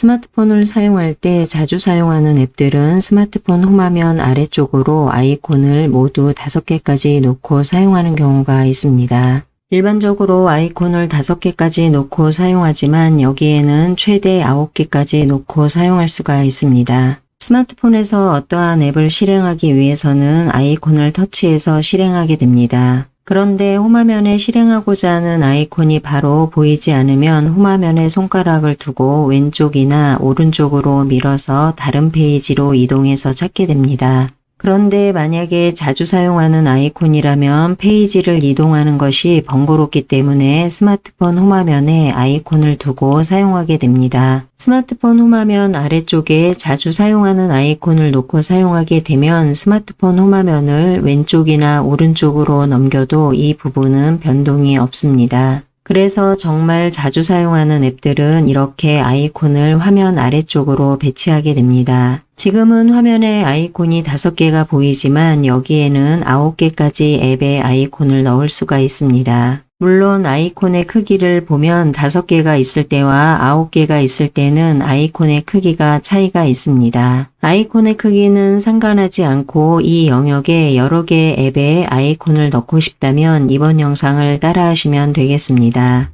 스마트폰을 사용할 때 자주 사용하는 앱들은 스마트폰 홈화면 아래쪽으로 아이콘을 모두 5개까지 놓고 사용하는 경우가 있습니다. 일반적으로 아이콘을 5개까지 놓고 사용하지만 여기에는 최대 9개까지 놓고 사용할 수가 있습니다. 스마트폰에서 어떠한 앱을 실행하기 위해서는 아이콘을 터치해서 실행하게 됩니다. 그런데 홈화면에 실행하고자 하는 아이콘이 바로 보이지 않으면 홈화면에 손가락을 두고 왼쪽이나 오른쪽으로 밀어서 다른 페이지로 이동해서 찾게 됩니다. 그런데 만약에 자주 사용하는 아이콘이라면 페이지를 이동하는 것이 번거롭기 때문에 스마트폰 홈화면에 아이콘을 두고 사용하게 됩니다. 스마트폰 홈화면 아래쪽에 자주 사용하는 아이콘을 놓고 사용하게 되면 스마트폰 홈화면을 왼쪽이나 오른쪽으로 넘겨도 이 부분은 변동이 없습니다. 그래서 정말 자주 사용하는 앱들은 이렇게 아이콘을 화면 아래쪽으로 배치하게 됩니다. 지금은 화면에 아이콘이 5개가 보이지만 여기에는 9개까지 앱의 아이콘을 넣을 수가 있습니다. 물론 아이콘의 크기를 보면 5개가 있을 때와 9개가 있을 때는 아이콘의 크기가 차이가 있습니다. 아이콘의 크기는 상관하지 않고 이 영역에 여러 개의 앱에 아이콘을 넣고 싶다면 이번 영상을 따라 하시면 되겠습니다.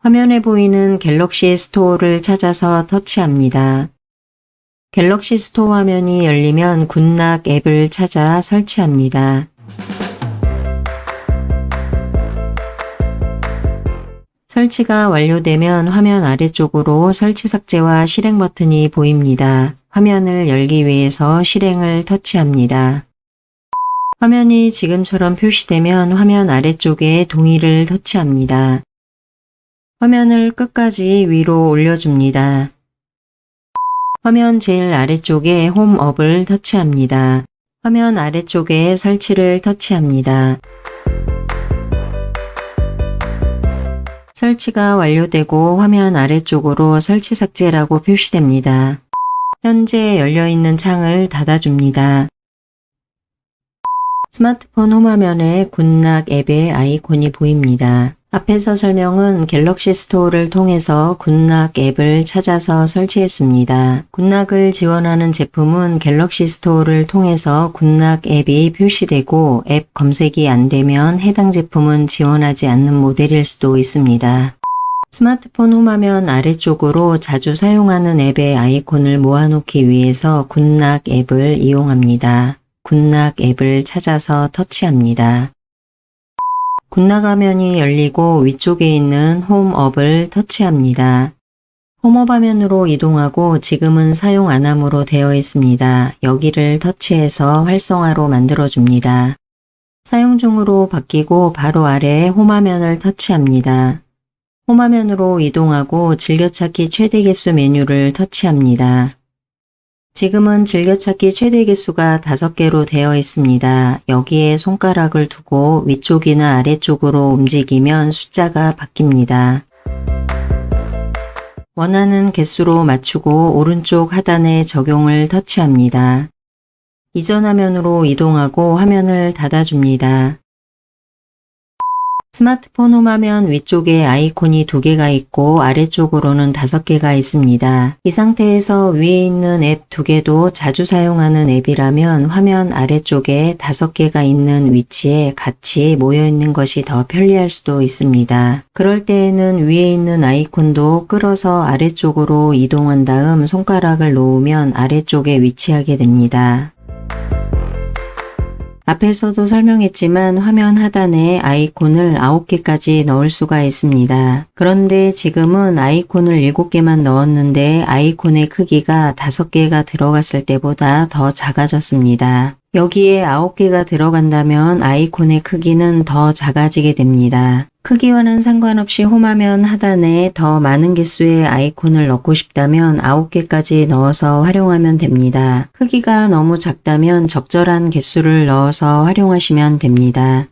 화면에 보이는 갤럭시 스토어를 찾아서 터치합니다. 갤럭시 스토어 화면이 열리면 굿낙 앱을 찾아 설치합니다. 설치가 완료되면 화면 아래쪽으로 설치 삭제와 실행 버튼이 보입니다. 화면을 열기 위해서 실행을 터치합니다. 화면이 지금처럼 표시되면 화면 아래쪽에 동의를 터치합니다. 화면을 끝까지 위로 올려줍니다. 화면 제일 아래쪽에 홈업을 터치합니다. 화면 아래쪽에 설치를 터치합니다. 설치가 완료되고 화면 아래쪽으로 설치 삭제라고 표시됩니다. 현재 열려있는 창을 닫아줍니다. 스마트폰 홈화면에 굿낙 앱의 아이콘이 보입니다. 앞에서 설명은 갤럭시 스토어를 통해서 굿낙 앱을 찾아서 설치했습니다. 굿낙을 지원하는 제품은 갤럭시 스토어를 통해서 굿낙 앱이 표시되고 앱 검색이 안 되면 해당 제품은 지원하지 않는 모델일 수도 있습니다. 스마트폰 홈화면 아래쪽으로 자주 사용하는 앱의 아이콘을 모아놓기 위해서 굿낙 앱을 이용합니다. 굿낙 앱을 찾아서 터치합니다. 화면이 열리고 위쪽에 있는 홈업을 터치합니다. 홈업 화면으로 이동하고 지금은 사용 안함으로 되어 있습니다. 여기를 터치해서 활성화로 만들어줍니다. 사용 중으로 바뀌고 바로 아래 홈화면을 터치합니다. 홈화면으로 이동하고 즐겨찾기 최대 개수 메뉴를 터치합니다. 지금은 즐겨찾기 최대 개수가 5개로 되어 있습니다. 여기에 손가락을 두고 위쪽이나 아래쪽으로 움직이면 숫자가 바뀝니다. 원하는 개수로 맞추고 오른쪽 하단에 적용을 터치합니다. 이전 화면으로 이동하고 화면을 닫아줍니다. 스마트폰 홈화면 위쪽에 아이콘이 두 개가 있고 아래쪽으로는 다섯 개가 있습니다. 이 상태에서 위에 있는 앱 두 개도 자주 사용하는 앱이라면 화면 아래쪽에 다섯 개가 있는 위치에 같이 모여 있는 것이 더 편리할 수도 있습니다. 그럴 때에는 위에 있는 아이콘도 끌어서 아래쪽으로 이동한 다음 손가락을 놓으면 아래쪽에 위치하게 됩니다. 앞에서도 설명했지만 화면 하단에 아이콘을 9개까지 넣을 수가 있습니다. 그런데 지금은 아이콘을 7개만 넣었는데 아이콘의 크기가 5개가 들어갔을 때보다 더 작아졌습니다. 여기에 9개가 들어간다면 아이콘의 크기는 더 작아지게 됩니다. 크기와는 상관없이 홈화면 하단에 더 많은 개수의 아이콘을 넣고 싶다면 9개까지 넣어서 활용하면 됩니다. 크기가 너무 작다면 적절한 개수를 넣어서 활용하시면 됩니다.